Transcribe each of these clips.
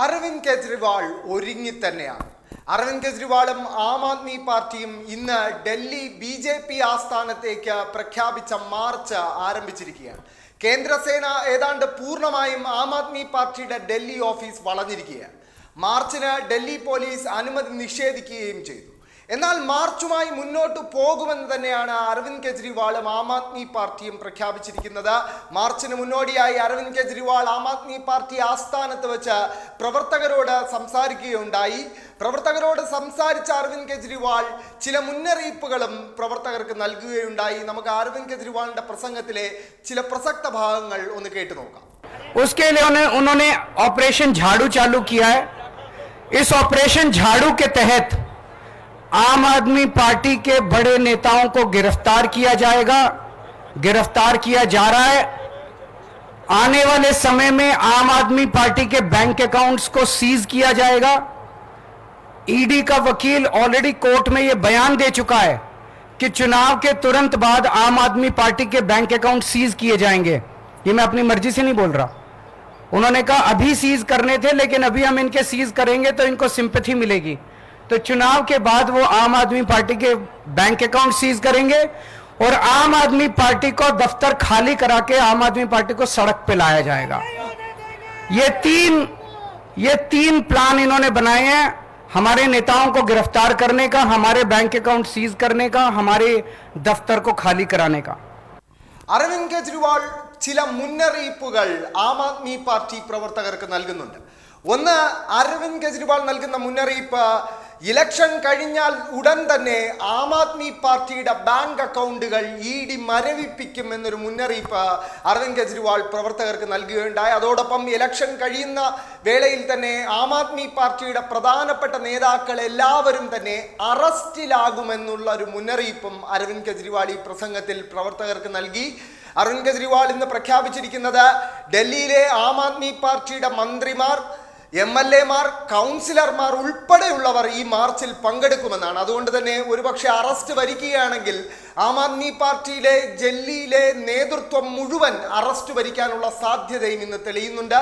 അരവിന്ദ് കെജ്രിവാൾ ഒരുങ്ങി തന്നെയാണ് അരവിന്ദ് കെജ്രിവാളും ആം ആദ്മി പാർട്ടിയും ഇന്ന് ഡൽഹി ബി ജെ പി ആസ്ഥാനത്തേക്ക് പ്രഖ്യാപിച്ച മാർച്ച് ആരംഭിച്ചിരിക്കുകയാണ്. കേന്ദ്രസേന ഏതാണ്ട് പൂർണമായും ആം ആദ്മി പാർട്ടിയുടെ ഡൽഹി ഓഫീസ് വളഞ്ഞിരിക്കുകയാണ്. മാർച്ചിന് ഡൽഹി പോലീസ് അനുമതി നിഷേധിക്കുകയും ചെയ്തു. എന്നാൽ മാർച്ചുമായി മുന്നോട്ട് പോകുമെന്ന് തന്നെയാണ് അരവിന്ദ് കെജ്രിവാളും ആം ആദ്മി പാർട്ടിയും പ്രഖ്യാപിച്ചിരിക്കുന്നത് മാർച്ചിന് മുന്നോടിയായി അരവിന്ദ് കെജ്രിവാൾ ആം ആദ്മി പാർട്ടി ആസ്ഥാനത്ത് വെച്ച് പ്രവർത്തകരോട് സംസാരിക്കുകയുണ്ടായി പ്രവർത്തകരോട് സംസാരിച്ച അരവിന്ദ് കെജ്രിവാൾ ചില മുന്നറിയിപ്പുകളും പ്രവർത്തകർക്ക് നൽകുകയുണ്ടായി നമുക്ക് അരവിന്ദ് കെജ്രിവാളിന്റെ പ്രസംഗത്തിലെ ചില പ്രസക്ത ഭാഗങ്ങൾ ഒന്ന് കേട്ടു നോക്കാം उसके लिए उन्हें उन्होंने ऑपरेशन झाड़ू चालू किया है इस ऑपरेशन झाड़ू के तहत आम आदमी पार्टी के बड़े नेताओं को गिरफ़्तार किया जाएगा। गिरफ़्तार किया जा रहा है। आने वाले समय में आम आदमी पार्टी के बैंक अकाउंट्स को सीज किया जाएगा। ईडी का वकील ऑलरेडी कोर्ट में यह बयान दे चुका है कि चुनाव के तुरंत बाद आम आदमी पार्टी के बैंक अकाउंट सीज किए जाएँगे। ये मैं अपनी मर्ज़ी से नहीं बोल रहा। उन्होंने कहा, अभी सीज करने थे, लेकिन अभी हम इनके सीज करेंगे तो इनको सिंपथी मिलेगी। तो चुनाव के बाद वो आम आदमी पार्टी के बैंक अकाउंट सीज करेंगे और आम आदमी पार्टी को दफ्तर खाली करा के आम आदमी पार्टी को सड़क पे लाया जाएगा ये तीन ये तीन प्लान इन्होंने बनाए हैं हमारे नेताओं को गिरफ्तार करने का हमारे बैंक अकाउंट सीज करने का हमारे दफ्तर को खाली कराने का അരവിന്ദ് കെജ്രിവാൾ ചില മുന്നറിയിപ്പുകൾ ആം ആദ്മി പാർട്ടി പ്രവർത്തകർക്ക് നൽകുന്നുണ്ട് ഒന്ന് അരവിന്ദ് കെജ്രിവാൾ നൽകുന്ന മുന്നറിയിപ്പ് ഇലക്ഷൻ കഴിഞ്ഞാൽ ഉടൻ തന്നെ ആം ആദ്മി പാർട്ടിയുടെ ബാങ്ക് അക്കൗണ്ടുകൾ ഇ ഡി മരവിപ്പിക്കും എന്നൊരു മുന്നറിയിപ്പ് അരവിന്ദ് കെജ്രിവാൾ പ്രവർത്തകർക്ക് നൽകുകയുണ്ടായി. അതോടൊപ്പം ഇലക്ഷൻ കഴിയുന്ന വേളയിൽ തന്നെ ആം ആദ്മി പാർട്ടിയുടെ പ്രധാനപ്പെട്ട നേതാക്കൾ എല്ലാവരും തന്നെ അറസ്റ്റിലാകുമെന്നുള്ള ഒരു മുന്നറിയിപ്പും അരവിന്ദ് കെജ്രിവാൾ ഈ പ്രസംഗത്തിൽ പ്രവർത്തകർക്ക് നൽകി. അരവിന്ദ് കെജ്രിവാൾ ഇന്ന് പ്രഖ്യാപിച്ചിരിക്കുന്നത് ഡൽഹിയിലെ ആം ആദ്മി പാർട്ടിയുടെ മന്ത്രിമാർ എം എൽ എമാർ കൗൺസിലർമാർ ഉൾപ്പെടെയുള്ളവർ ഈ മാർച്ചിൽ പങ്കെടുക്കുമെന്നാണ്. അതുകൊണ്ട് തന്നെ ഒരുപക്ഷെ അറസ്റ്റ് വരിക്കുകയാണെങ്കിൽ ആം ആദ്മി പാർട്ടിയിലെ ജെല്ലിയിലെ നേതൃത്വം മുഴുവൻ അറസ്റ്റ് വരിക്കാനുള്ള സാധ്യതയും ഇന്ന് തെളിയുന്നുണ്ട്.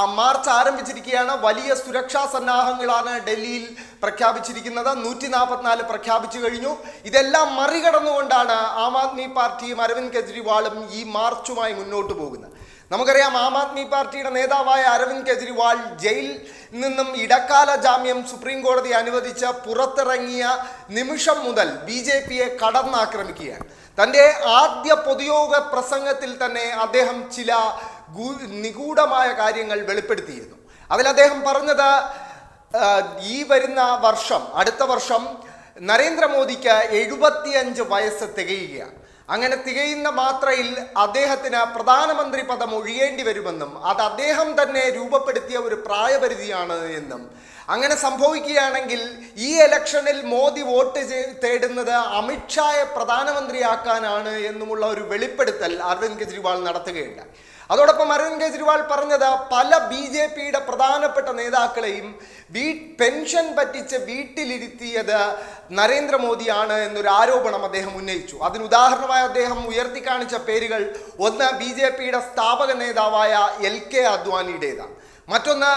ആ മാർച്ച് ആരംഭിച്ചിരിക്കുകയാണ്. വലിയ സുരക്ഷാ സന്നാഹങ്ങളാണ് ഡൽഹിയിൽ പ്രഖ്യാപിച്ചിരിക്കുന്നത്. നൂറ്റി നാൽപ്പത്തിനാല് പ്രഖ്യാപിച്ചു കഴിഞ്ഞു. ഇതെല്ലാം മറികടന്നുകൊണ്ടാണ് ആം ആദ്മി പാർട്ടിയും അരവിന്ദ് കെജ്രിവാളും ഈ മാർച്ചുമായി മുന്നോട്ട് പോകുന്നത്. നമുക്കറിയാം ആം ആദ്മി പാർട്ടിയുടെ നേതാവായ അരവിന്ദ് കെജ്രിവാൾ ജയിലിൽ നിന്നും ഇടക്കാല ജാമ്യം സുപ്രീം കോടതി അനുവദിച്ച പുറത്തിറങ്ങിയ നിമിഷം മുതൽ ബി ജെ പിയെ കടന്നാക്രമിക്കുകയാണ്. തന്റെ ആദ്യ പൊതുയോഗ പ്രസംഗത്തിൽ തന്നെ അദ്ദേഹം ചില നിഗൂഢമായ കാര്യങ്ങൾ വെളിപ്പെടുത്തിയിരുന്നു. അതിൽ അദ്ദേഹം പറഞ്ഞത് ഈ വരുന്ന വർഷം അടുത്ത വർഷം നരേന്ദ്രമോദിക്ക് എഴുപത്തിയഞ്ച് വയസ്സ് തികയുകയാണ്. അങ്ങനെ തികയുന്ന മാത്രയിൽ അദ്ദേഹത്തിന് പ്രധാനമന്ത്രി പദം ഒഴിയേണ്ടി വരുമെന്നും അത് അദ്ദേഹം തന്നെ രൂപപ്പെടുത്തിയ ഒരു പ്രായപരിധിയാണ് എന്നും. അങ്ങനെ സംഭവിക്കുകയാണെങ്കിൽ ഈ ഇലക്ഷനിൽ മോദി വോട്ട് തേടുന്നത് അമിത്ഷായെ പ്രധാനമന്ത്രിയാക്കാനാണ് എന്നുമുള്ള ഒരു വെളിപ്പെടുത്തൽ അരവിന്ദ് കെജ്രിവാൾ നടത്തുകയുണ്ടായി. അതോടൊപ്പം അരവിന്ദ് കെജ്രിവാൾ പറഞ്ഞത് പല ബി ജെ പിയുടെ പ്രധാനപ്പെട്ട നേതാക്കളെയും വീ പെൻഷൻ പറ്റിച്ച് വീട്ടിലിരുത്തിയത് നരേന്ദ്രമോദിയാണ് എന്നൊരു ആരോപണം അദ്ദേഹം ഉന്നയിച്ചു. അതിന് ഉദാഹരണമായി അദ്ദേഹം ഉയർത്തി കാണിച്ച പേരുകൾ ഒന്ന് ബി ജെ പിയുടെ സ്ഥാപക നേതാവായ എൽ കെ അദ്വാനിയുടേതാണ്. മറ്റൊന്ന്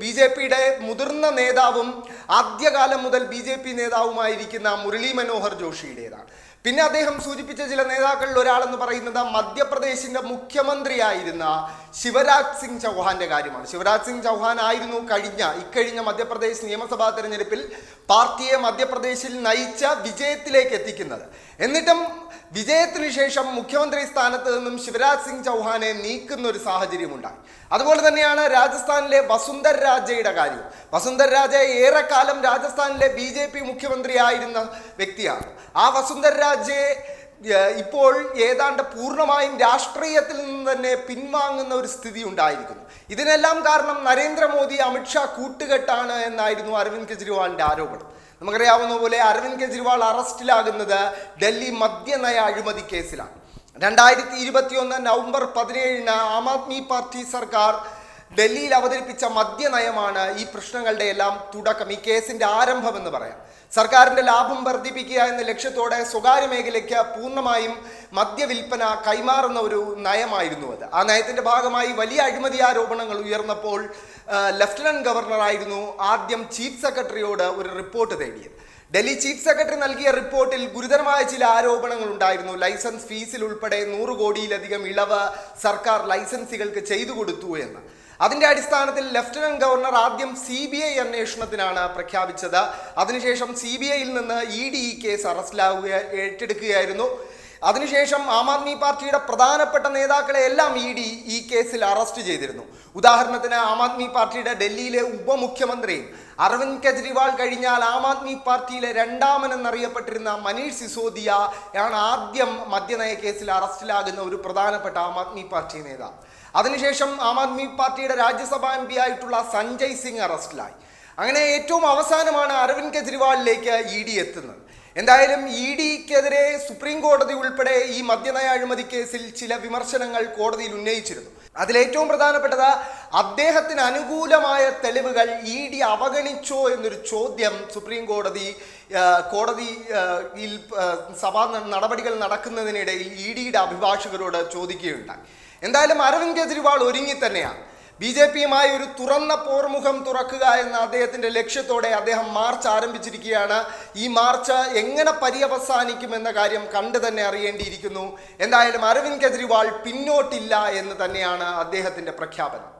ബി ജെ പിയുടെ മുതിർന്ന നേതാവും ആദ്യകാലം മുതൽ ബി ജെ പി നേതാവുമായിരിക്കുന്ന മുരളി മനോഹർ ജോഷിയുടേതാണ്. പിന്നെ അദ്ദേഹം സൂചിപ്പിച്ച ചില നേതാക്കളിൽ ഒരാളെന്ന് പറയുന്നത് മധ്യപ്രദേശിന്റെ മുഖ്യമന്ത്രിയായിരുന്ന ശിവരാജ് സിംഗ് ചൗഹാന്റെ കാര്യമാണ്. ശിവരാജ് സിംഗ് ചൗഹാൻ ആയിരുന്നു കഴിഞ്ഞ ഇക്കഴിഞ്ഞ മധ്യപ്രദേശ് നിയമസഭാ തെരഞ്ഞെടുപ്പിൽ പാർട്ടിയെ മധ്യപ്രദേശിൽ നയിച്ച വിജയത്തിലേക്ക് എത്തിക്കുന്നത്. എന്നിട്ടും വിജയത്തിന് ശേഷം മുഖ്യമന്ത്രി സ്ഥാനത്ത് നിന്നും ശിവരാജ് സിംഗ് ചൗഹാനെ നീക്കുന്ന ഒരു സാഹചര്യമുണ്ടായി. അതുപോലെ തന്നെയാണ് രാജസ്ഥാനിലെ വസുന്ധർ രാജയുടെ കാര്യം. വസുന്ധർ രാജ ഏറെക്കാലം രാജസ്ഥാനിലെ ബി ജെ പി മുഖ്യമന്ത്രിയായിരുന്ന വ്യക്തിയാണ്. ആ വസുന്ധർ രാജയെ ഇപ്പോൾ ഏതാണ്ട് പൂർണമായും രാഷ്ട്രീയത്തിൽ നിന്ന് തന്നെ പിൻവാങ്ങുന്ന ഒരു സ്ഥിതി ഉണ്ടായിരിക്കുന്നു. ഇതിനെല്ലാം കാരണം നരേന്ദ്രമോദി അമിത്ഷാ കൂട്ടുകെട്ടാണ് എന്നായിരുന്നു അരവിന്ദ് കെജ്രിവാളിന്റെ ആരോപണം. നമുക്കറിയാവുന്ന പോലെ അരവിന്ദ് കെജ്രിവാൾ അറസ്റ്റിലാകുന്നത് ഡൽഹി മദ്യനയ അഴിമതി കേസിലാണ്. രണ്ടായിരത്തി ഇരുപത്തിയൊന്ന് നവംബർ പതിനേഴിന് ആം ആദ്മി പാർട്ടി സർക്കാർ ഡൽഹിയിൽ അവതരിപ്പിച്ച മദ്യനയമാണ് ഈ പ്രശ്നങ്ങളുടെ എല്ലാം തുടക്കം ഈ കേസിന്റെ ആരംഭം എന്ന് പറയാം. സർക്കാരിന്റെ ലാഭം വർദ്ധിപ്പിക്കുക എന്ന ലക്ഷ്യത്തോടെ സ്വകാര്യ മേഖലയ്ക്ക് പൂർണമായും മദ്യവിൽപ്പന കൈമാറുന്ന ഒരു നയമായിരുന്നു അത്. ആ നയത്തിന്റെ ഭാഗമായി വലിയ അഴിമതി ആരോപണങ്ങൾ ഉയർന്നപ്പോൾ ലഫ്റ്റനന്റ് ഗവർണറായിരുന്നു ആദ്യം ചീഫ് സെക്രട്ടറിയോട് ഒരു റിപ്പോർട്ട് തേടിയത്. ഡൽഹി ചീഫ് സെക്രട്ടറി നൽകിയ റിപ്പോർട്ടിൽ ഗുരുതരമായ ചില ആരോപണങ്ങൾ ഉണ്ടായിരുന്നു. ലൈസൻസ് ഫീസിൽ ഉൾപ്പെടെ നൂറ് കോടിയിലധികം ഇളവ് സർക്കാർ ലൈസൻസികൾക്ക് ചെയ്തു കൊടുത്തു എന്ന്. അതിന്റെ അടിസ്ഥാനത്തിൽ ലഫ്റ്റനന്റ് ഗവർണർ ആദ്യം സി ബി ഐ അന്വേഷണത്തിനാണ് പ്രഖ്യാപിച്ചത്. അതിനുശേഷം സി ബി ഐയിൽ നിന്ന് ഇ ഡി ഈ കേസ് അറസ്റ്റിലാവുക ഏറ്റെടുക്കുകയായിരുന്നു. അതിനുശേഷം ആം ആദ്മി പാർട്ടിയുടെ പ്രധാനപ്പെട്ട നേതാക്കളെ എല്ലാം ഇ ഡി ഈ കേസിൽ അറസ്റ്റ് ചെയ്തിരുന്നു. ഉദാഹരണത്തിന് ആം ആദ്മി പാർട്ടിയുടെ ഡൽഹിയിലെ ഉപമുഖ്യമന്ത്രിയും അരവിന്ദ് കെജ്രിവാൾ കഴിഞ്ഞാൽ ആം ആദ്മി പാർട്ടിയിലെ രണ്ടാമനെന്നറിയപ്പെട്ടിരുന്ന മനീഷ് സിസോദിയ ആണ് ആദ്യം മദ്യനയ കേസിൽ അറസ്റ്റിലാകുന്ന ഒരു പ്രധാനപ്പെട്ട ആം ആദ്മി പാർട്ടി നേതാവ്. അതിനുശേഷം ആം ആദ്മി പാർട്ടിയുടെ രാജ്യസഭാ എം പി ആയിട്ടുള്ള സഞ്ജയ് സിംഗ് അറസ്റ്റിലായി. അങ്ങനെ ഏറ്റവും അവസാനമാണ് അരവിന്ദ് കെജ്രിവാളിലേക്ക് ഇ ഡി എത്തുന്നത്. എന്തായാലും ഇ ഡിക്കെതിരെ സുപ്രീം കോടതി ഉൾപ്പെടെ ഈ മദ്യനയ അഴിമതി കേസിൽ ചില വിമർശനങ്ങൾ കോടതിയിൽ ഉന്നയിച്ചിരുന്നു. അതിലേറ്റവും പ്രധാനപ്പെട്ടത് അദ്ദേഹത്തിന് അനുകൂലമായ തെളിവുകൾ ഇ ഡി അവഗണിച്ചോ എന്നൊരു ചോദ്യം സുപ്രീം കോടതി കോടതിയിൽ സഭാ നടപടികൾ നടക്കുന്നതിനിടയിൽ ഇ ഡിയുടെ അഭിഭാഷകരോട് ചോദിക്കുകയുണ്ടായി. എന്തായാലും അരവിന്ദ് കെജ്രിവാൾ ഒരുങ്ങി തന്നെയാണ് ബി ജെ പിയുമായി ഒരു തുറന്ന പോർമുഖം തുറക്കുക എന്ന അദ്ദേഹത്തിന്റെ ലക്ഷ്യത്തോടെ അദ്ദേഹം മാർച്ച് ആരംഭിച്ചിരിക്കുകയാണ്. ഈ മാർച്ച് എങ്ങനെ പര്യവസാനിക്കുമെന്ന കാര്യം കണ്ടു തന്നെ അറിയേണ്ടിയിരിക്കുന്നു. എന്തായാലും അരവിന്ദ് കെജ്രിവാൾ പിന്നോട്ടില്ല എന്ന് തന്നെയാണ് അദ്ദേഹത്തിന്റെ പ്രഖ്യാപനം.